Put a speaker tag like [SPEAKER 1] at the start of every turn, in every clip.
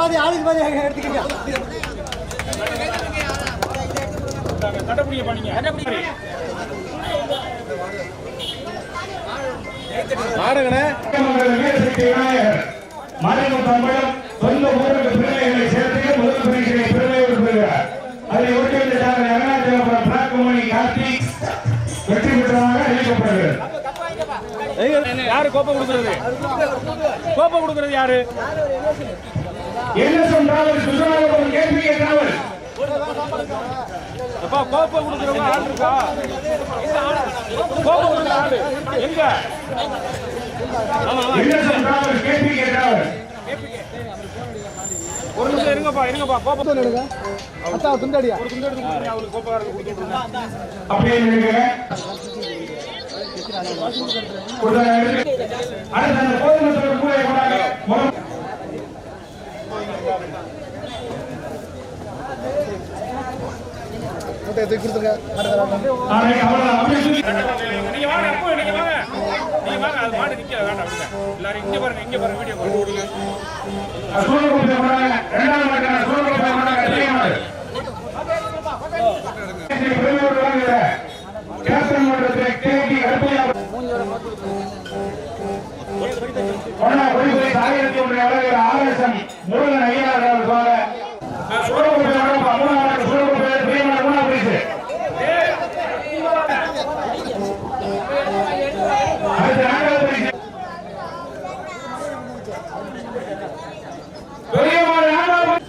[SPEAKER 1] பாதி ஆளுக்கு பாதி
[SPEAKER 2] விநாயகர் மறைவு தமிழம் சொந்த ஊருக்கு பிள்ளைகளை சேர்த்து முதல் பரிசை பெருமையோடு பெறுகிறார். அதை ஒட்டிவிட்டார் அருணாச்சலபுரம் பிளாக்குமணி கார்த்திக் வெற்றி பெற்றதாக அறிவிக்கப்படுகிறது.
[SPEAKER 3] யாரு கோப்பை கொடுக்கறது? கோப்பை கொடுக்கறது யாரு?
[SPEAKER 2] என்ன சொன்னால் சுற்றுலாவுக்கு கேள்வி கேட்டாமல்
[SPEAKER 3] அப்பா கோப்பை கொடுக்கறவங்க ஆள் இருக்கா? கோப்பை கொடுக்குற ஆளு. எங்க?
[SPEAKER 2] என்ன சொன்னால் கேள்வி கேட்டாமல்
[SPEAKER 3] ஒரு நிமிஷம் இருங்கப்பா இருங்கப்பா. கோப்பை
[SPEAKER 1] எடுங்க. அத்தா துண்டடியா
[SPEAKER 3] ஒரு துண்டு எடுத்து கொடுங்க அவருக்கு கோப்பைக்காரருக்கு கொடுத்துட்டு இருங்க.
[SPEAKER 2] அப்படியே அடுத்த கூட கொண்டாங்க முதல்
[SPEAKER 1] மூட்டை தூக்கி கொடுத்துருங்க
[SPEAKER 2] நாளை அவ்வளவுதான் அப்படியே சொல்லி
[SPEAKER 3] நீங்க வாங்க அப்போ நீங்க வாங்க நீங்க வாங்க அது மாடு நிக்க வேண்டாம் விடுங்க எல்லாரும் இங்க பாருங்க இங்க பாருங்க வீடியோ பாருங்க
[SPEAKER 2] சூழலுக்கு கொண்டாங்க இரண்டாவது மாட்டாங்க சூழலுக்கு கொண்டாங்க தெரியுமாறு பெருமையோடு வழங்குகிற கேப்டன் மன்றத்தில் கேடி கருப்பையா கொண்டா குறிப்பிட்ட ஆயிரத்தி ஒன்றை வழங்குகிற ஆர்எஸ்எம் முருகன் ஐயனார் அவர்களுக்காக சூழலுக்கு வழங்க மூணாவது சூழலுக்கு பிரியமான மூணாவது பரிசு அடுத்த நான்காவது பரிசு பெரியமான நான்காவது பரிசு.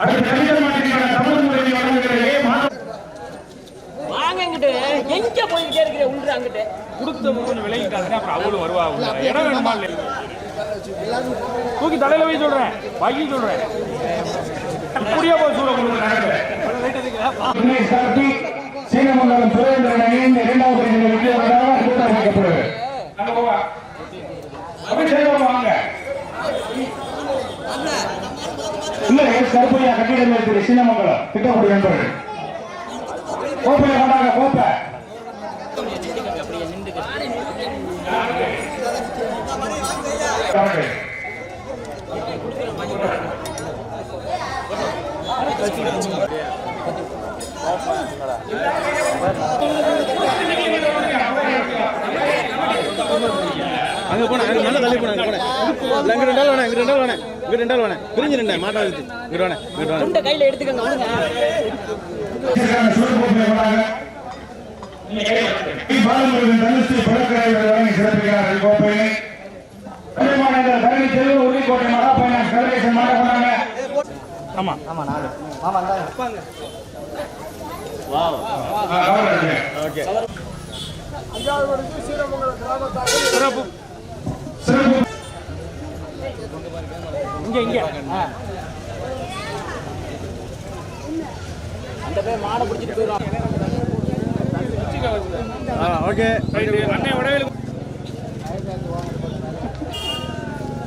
[SPEAKER 2] அடுத்து சட்டமன்றம் தமிழ் மொழி வழங்குகிற ஏ
[SPEAKER 4] எங்க போய்கிட்டே இருக்கிற உள்ள அங்கிட்டு?
[SPEAKER 3] கொடுத்த விலகிட்டாங்க அப்புறம் அவளும் வருவா இடம் வேணுமா தூக்கி தலையில போய் சொல்றேன். வாங்கி சொல்றேன். புரிய போய் சூட
[SPEAKER 2] சீனமங்கலம் சுரேந்திரன் அணியின் இரண்டாவது கூட்டம் வாங்க இல்ல எஸ் கருப்பையா கட்டிடம் இருக்கிற சீனமங்கலம் திட்டக்குடி என்பவர்கள் கோப்பையை கொண்டாங்க கோப்பை வாங்க.
[SPEAKER 5] அங்க போனேன் அங்க நல்லா தள்ளி போனேன் அங்க போனேன் இல்ல, இங்க ரெண்டு ஆள் வேணாம் இங்க ரெண்டு ஆள் வேணாம் இங்க ரெண்டு ஆள் வேணாம். பிரிஞ்சு ரெண்டு மாட்டா இருக்கு இங்க வேணாம் இங்க வேணாம்
[SPEAKER 4] கையில எடுத்துக்கங்க
[SPEAKER 3] ஆமா.
[SPEAKER 1] ஆமா நாலு. ஆமா இந்தாங்க
[SPEAKER 2] ஆ, கவலைப்படாதீங்க.
[SPEAKER 3] சிறப்பு
[SPEAKER 2] சிறப்பு.
[SPEAKER 3] இங்க இங்க.
[SPEAKER 4] அந்த பேர் மாடை பிடிச்சிட்டு போயிடும்
[SPEAKER 5] ஆ ஓகே.
[SPEAKER 3] ரைட்டு அண்ணன் உடவேலு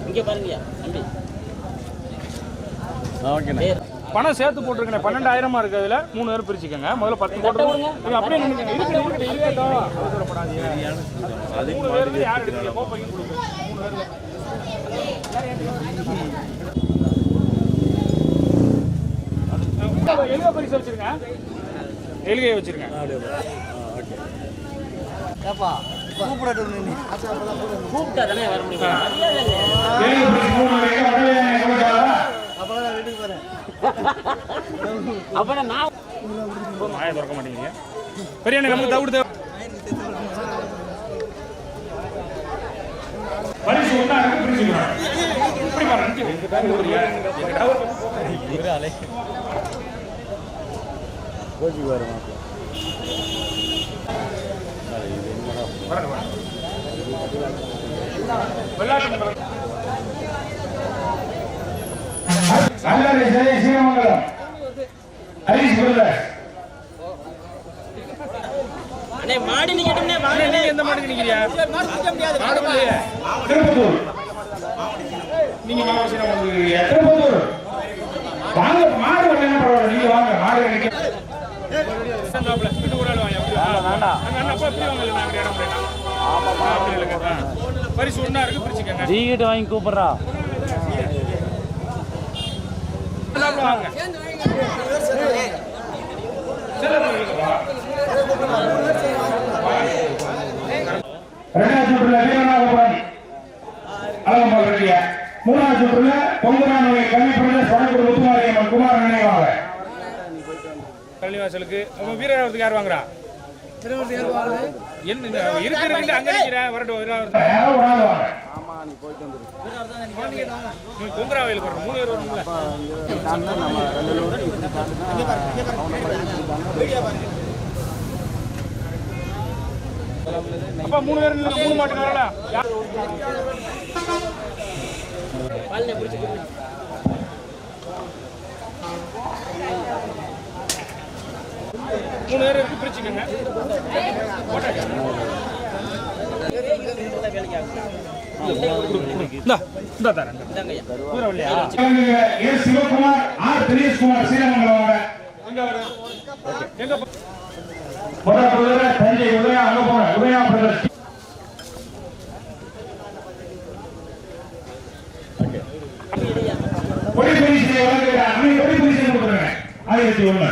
[SPEAKER 4] இங்க பாருங்கய்யா தம்பி.
[SPEAKER 5] ஆ ஓகேண்ணே.
[SPEAKER 3] பணம் சேர்த்து போட்டிருக்கேன் பன்னெண்டாயிரமா இருக்கு அதுல மூணு பேர் பிரிச்சுக்கோங்க. முதல்ல பத்து போட்டு நீங்க அப்படியே. மூணு பேருக்கு யார் எடுக்கல கோப்பைக்கு கொடுங்க. மூணு பேர்ல எலுகை பரிசு வச்சிருங்க. எலுகையை வச்சிருங்க.
[SPEAKER 4] கூப்பிட்டா தானே வர முடியும்?
[SPEAKER 1] அப்பதான் வீட்டுக்கு போறேன்.
[SPEAKER 4] அப்ப நான்
[SPEAKER 3] மாய திறக்க மாட்டேங்கிறீங்க. பெரிய நமக்கு தவிடு
[SPEAKER 2] பரிசு
[SPEAKER 3] இப்படி பாருங்க
[SPEAKER 5] கோச்சிக்கு வர.
[SPEAKER 3] விளையாட்டு
[SPEAKER 2] அல்லது ஜெய சீமங்கலம் ஹரிஷ் பிரதர்
[SPEAKER 4] அண்ணே மாடி நிக்கட்டும்னே வாங்க
[SPEAKER 3] நீங்க எந்த மாட்டுக்கு நிக்கிறியா மாடு இல்லையே.
[SPEAKER 2] திருப்பத்தூர்.
[SPEAKER 3] நீங்க மாவட்ட வந்துருக்கீங்க
[SPEAKER 2] திருப்பத்தூர். வாங்க மாடு வரலன்னா பரவாயில்ல. நீங்க வாங்க மாடு நிக்க
[SPEAKER 3] ஆள் வாங்க. அப்படி அங்க அண்ணா, அப்பா இப்படி வாங்க, இல்ல, நான் இடம் போயிட்டேன். ஆ, அப்படி இல்லைங்க. ஆ. பரிசு ஒண்ணா இருக்கு பிரிச்சுக்கங்க
[SPEAKER 1] ஜீகிட்ட வாங்கி கூப்பிடுறா
[SPEAKER 3] இருந்தாப்புல வாங்க
[SPEAKER 2] ரெண்டாவது சுற்றுல வீரநாகபுரம் அழகம்பால் ரெட்டியா மூணாவது சுற்றுல பொங்குனா நோய் கல்விப்படையில சொடக்குடி முத்துமாரியம்மன் குமார் நினைவாக
[SPEAKER 3] பள்ளிவாசலுக்கு யார் வாங்குறா என்ன அங்க நிக்கிறேன் வரட்டும் வீரராவதுக்கு.
[SPEAKER 2] யாரோ ஒரு ஆள் வாங்க
[SPEAKER 3] நீ கொங்குராவையில் வரணும் மூணு பேர் வரணும்ல அப்பா மூணு பேர் நில்லுங்க, மூணு மாட்டுக்காரல
[SPEAKER 4] பால்னே பிடிச்சி
[SPEAKER 3] மூணு பேர் இருக்கு பிரிச்சுக்கங்க
[SPEAKER 2] சிவகுமார் ஆர் தினேஷ்குமார் ஸ்ரீரமங்கலம் வாங்க
[SPEAKER 3] எங்க
[SPEAKER 2] முதல் குதிரை தஞ்சை உதயா அங்க போன உதயா பிரதர்ஸ் கொடி பரிசை வழங்குகிறார் அன்னை கொடி பரிசை கொடுக்குறேன் ஆயிரத்தி ஒண்ணு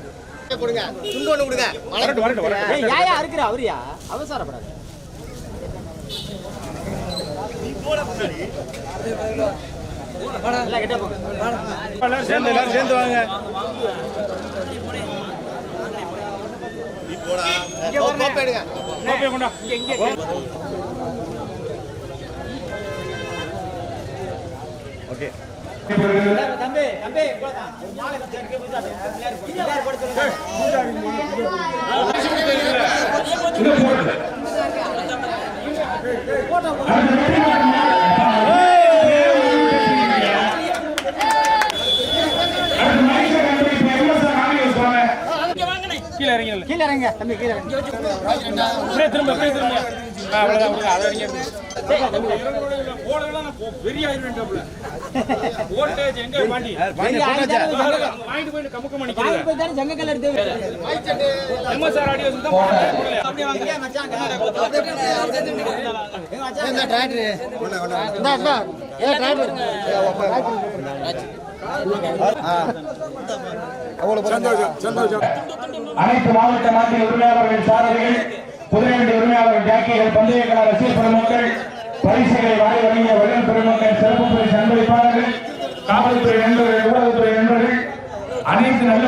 [SPEAKER 2] சிவகுமார் ஆர் தினேஷ்குமார் வாங்க
[SPEAKER 3] வரட்டும் வரட்டும் வரட்டும்
[SPEAKER 4] யாயா இருக்கிற? அவரியா? அவசரப்படாது. கிட்ட போங்க.
[SPEAKER 3] எல்லாரும் சேர்ந்து எல்லாரும் சேர்ந்து வாங்க. கோப்பையை கீழே இறங்கி
[SPEAKER 4] கீழே இறங்க தம்பி கீழே இறங்க.
[SPEAKER 3] திரும்ப திரும்ப. ஆ, அவ்வளவுதான் அவ்வளவுதான் அதை இறங்கி போடலாம் பெரிய ஆயிரம் ஓல்டேஜ் எங்க பாண்டி வாங்கிட்டு போயிட்டு கமுக்க மணிக்கிறேன்
[SPEAKER 4] போய் தானே ஜங்கக்கல் எடுத்து
[SPEAKER 3] எம்எஸ்ஆர் ஆடியோஸ் தான் போடல.
[SPEAKER 4] அப்படியே வாங்க. மச்சான் இந்த டிராக்டர் இந்த இந்த. ஏ டிராக்டர்
[SPEAKER 2] அனைத்து மாவட்ட நாட்டின் உரிமையாளர்கள் சாரதிகள் புதுவண்டி உரிமையாளர்கள் ஜாக்கிகள் பந்தய கலா ரசிகர் பெருமக்கள் பரிசுகளை வாரி வழங்கிய வள்ளல் பெருமக்கள் சிறப்பு பரிசு அன்பளிப்பாளர்கள் காவல்துறை நண்பர்கள் ஊடகத்துறை நண்பர்கள் அனைத்து நல்ல